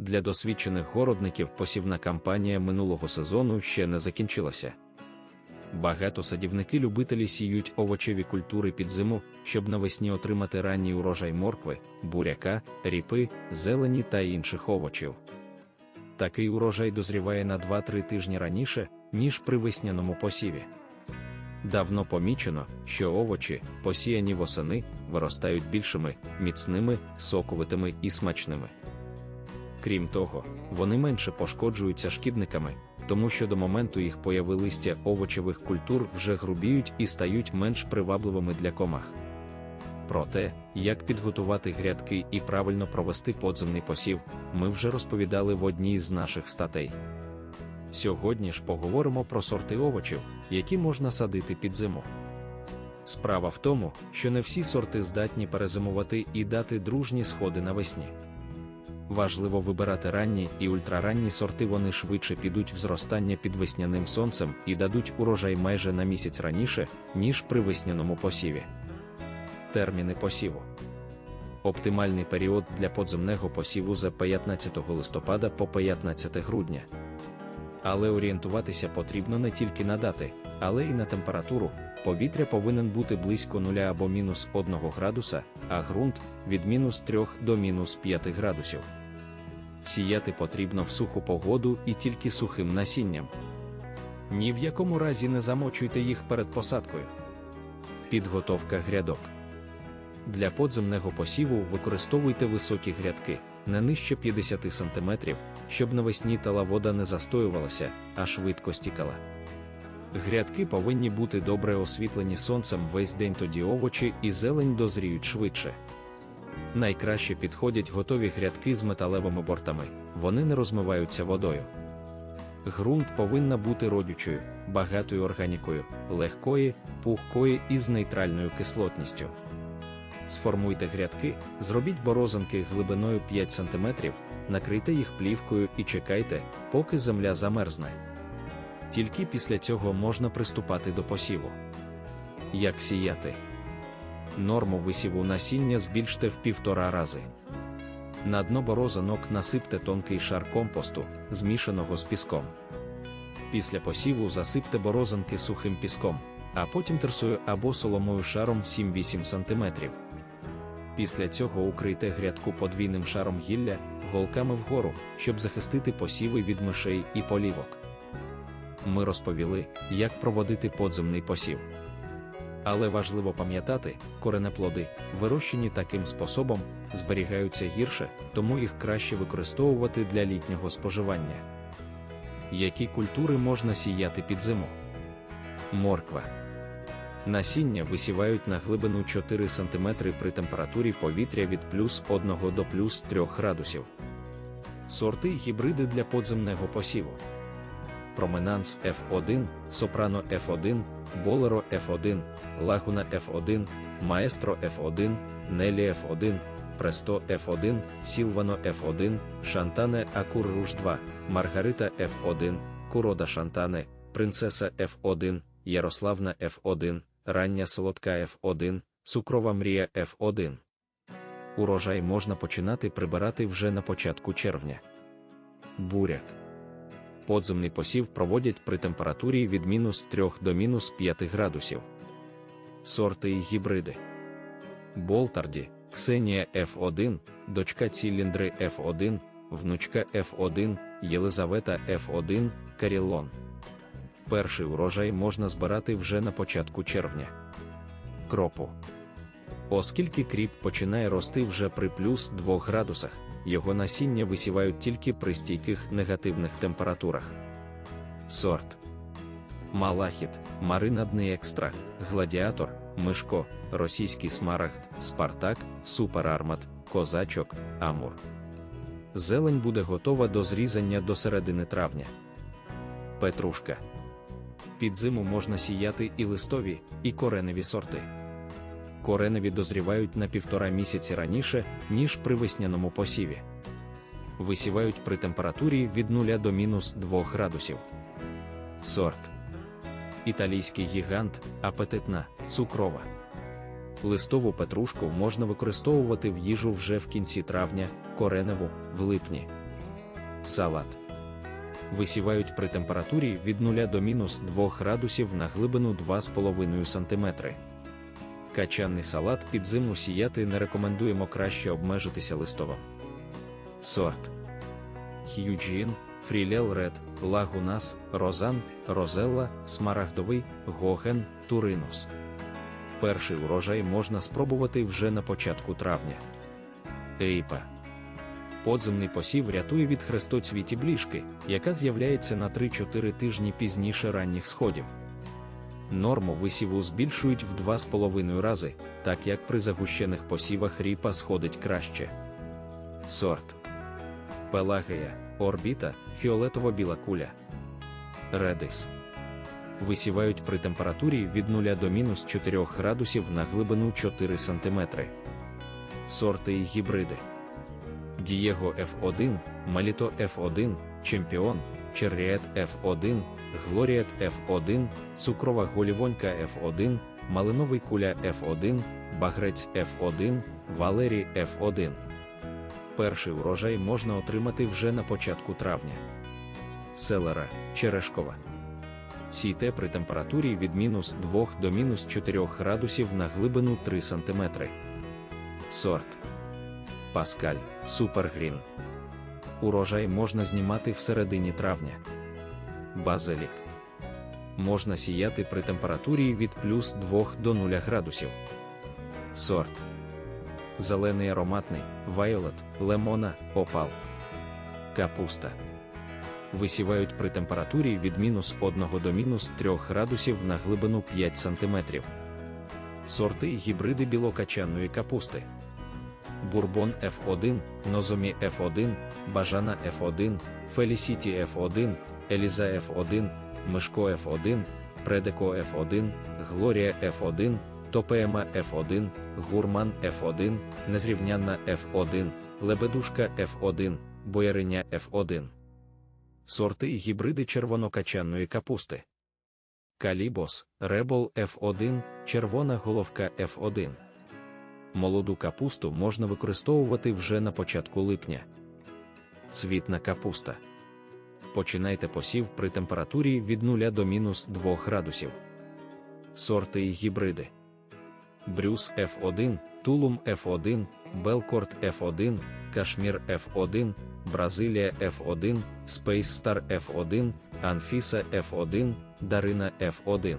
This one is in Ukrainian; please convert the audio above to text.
Для досвідчених городників посівна кампанія минулого сезону ще не закінчилася. Багато садівники-любителі сіють овочеві культури під зиму, щоб навесні отримати ранній урожай моркви, буряка, ріпи, зелені та інших овочів. Такий урожай дозріває на 2-3 тижні раніше, ніж при весняному посіві. Давно помічено, що овочі, посіяні восени, виростають більшими, міцними, соковитими і смачними. Крім того, вони менше пошкоджуються шкідниками, тому що до моменту їх появи листя овочевих культур вже грубіють і стають менш привабливими для комах. Про те, як підготувати грядки і правильно провести подземний посів, ми вже розповідали в одній з наших статей. Сьогодні ж поговоримо про сорти овочів, які можна садити під зиму. Справа в тому, що не всі сорти здатні перезимувати і дати дружні сходи навесні. Важливо вибирати ранні і ультраранні сорти, вони швидше підуть в зростання під весняним сонцем і дадуть урожай майже на місяць раніше, ніж при весняному посіві. Терміни посіву. Оптимальний період для подземного посіву за 15 листопада по 15 грудня. Але орієнтуватися потрібно не тільки на дати, але й на температуру. Повітря повинен бути близько 0 або мінус 1 градуса, а ґрунт від мінус 3 до мінус 5 градусів. Сіяти потрібно в суху погоду і тільки сухим насінням. Ні в якому разі не замочуйте їх перед посадкою. Підготовка грядок. Для подземного посіву використовуйте високі грядки, не нижче 50 см, щоб навесні тала вода не застоювалася, а швидко стікала. Грядки повинні бути добре освітлені сонцем весь день, тоді овочі і зелень дозріють швидше. Найкраще підходять готові грядки з металевими бортами, вони не розмиваються водою. Грунт повинна бути родючою, багатою органікою, легкої, пухкої і з нейтральною кислотністю. Сформуйте грядки, зробіть борозинки глибиною 5 см, накрийте їх плівкою і чекайте, поки земля замерзне. Тільки після цього можна приступати до посіву. Як сіяти? Норму висіву насіння збільште в півтора рази. На дно борозинок насипте тонкий шар компосту, змішаного з піском. Після посіву засипте борозинки сухим піском, а потім терсою або соломою шаром 7-8 см. Після цього укрийте грядку подвійним шаром гілля, голками вгору, щоб захистити посіви від мишей і полівок. Ми розповіли, як проводити подземний посів. Але важливо пам'ятати, коренеплоди, вирощені таким способом, зберігаються гірше, тому їх краще використовувати для літнього споживання. Які культури можна сіяти під зиму? Морква. Насіння висівають на глибину 4 см при температурі повітря від плюс 1 до плюс 3 градусів. Сорти гібриди для подземного посіву. Променанс F1, Сопрано F1, Болеро F1, Лагуна F1, Маестро F1, Нелі F1, Престо F1, Сілвано F1, Шантане Акур Руж 2, Маргарита F1, Курода Шантане, Принцеса F1, Ярославна F1, Рання Солодка F1, Цукрова Мрія F1. Урожай можна починати прибирати вже на початку червня. Буряк. Подземний посів проводять при температурі від мінус 3 до мінус 5 градусів. Сорти і гібриди. Болтарді, Ксенія F1, дочка Ціліндри F1, внучка F1, Єлизавета F1, Карілон. Перший урожай можна збирати вже на початку червня. Кропу. Оскільки кріп починає рости вже при плюс 2 градусах, його насіння висівають тільки при стійких негативних температурах. Сорт Малахіт, маринадний екстракт, гладіатор, мишко, російський смарагд, спартак, суперармат, козачок, амур. Зелень буде готова до зрізання до середини травня. Петрушка. Під зиму можна сіяти і листові, і кореневі сорти. Кореневі дозрівають на півтора місяці раніше, ніж при весняному посіві. Висівають при температурі від 0 до мінус 2 градусів. Сорт Італійський гігант, апетитна, цукрова. Листову петрушку можна використовувати в їжу вже в кінці травня, кореневу в липні. Салат. Висівають при температурі від 0 до мінус 2 градусів на глибину 2,5 см. Качанний салат під зиму сіяти не рекомендуємо краще обмежитися листовим. Сорт Х'юджін, Фрілел Ред, Лагунас, Розан, Розелла, Смарагдовий, Гоген, Туринус. Перший урожай можна спробувати вже на початку травня. Ріпа. Подземний посів рятує від хрестоцвіті бліжки, яка з'являється на 3-4 тижні пізніше ранніх сходів. Норму висіву збільшують в 2,5 рази, так як при загущених посівах ріпа сходить краще. Сорт Пелагея, орбіта, фіолетово-біла куля. Редис. Висівають при температурі від 0 до мінус 4 градусів на глибину 4 см. Сорти і гібриди. Дієго F1, Маліто F1, Чемпіон, Черріет F1, Глоріет F1, Цукрова голівонька F1, Малиновий куля F1, Багрець F1, Валерій F1. Перший урожай можна отримати вже на початку травня. Селера Черешкова. Сійте при температурі від мінус 2 до мінус 4 градусів на глибину 3 см. Сорт Паскаль Супергрін. Урожай можна знімати всередині травня. Базилік. Можна сіяти при температурі від плюс 2 до 0 градусів. Сорт. Зелений ароматний, вайолет, лемона, опал. Капуста. Висівають при температурі від мінус 1 до мінус 3 градусів на глибину 5 см. Сорти гібриди білокачанної капусти. Бурбон F1, Нозомі F1, Бажана F1, Фелісіті F1, Еліза F1, Мишко F1, Предеко F1, Глорія F1, Топеема F1, Гурман F1, Незрівнянна F1, Лебедушка F1, Бояриня F1. Сорти і гібриди червонокачанної капусти. Калібос, Ребол F1, червона головка F1. Молоду капусту можна використовувати вже на початку липня. Цвітна капуста. Починайте посів при температурі від 0 до мінус 2 градусів. Сорти і гібриди. Брюс F1, Тулум F1, Белкорт F1, Кашмір F1, Бразилія F1, Space Star F1, Анфіса F1, Дарина F1.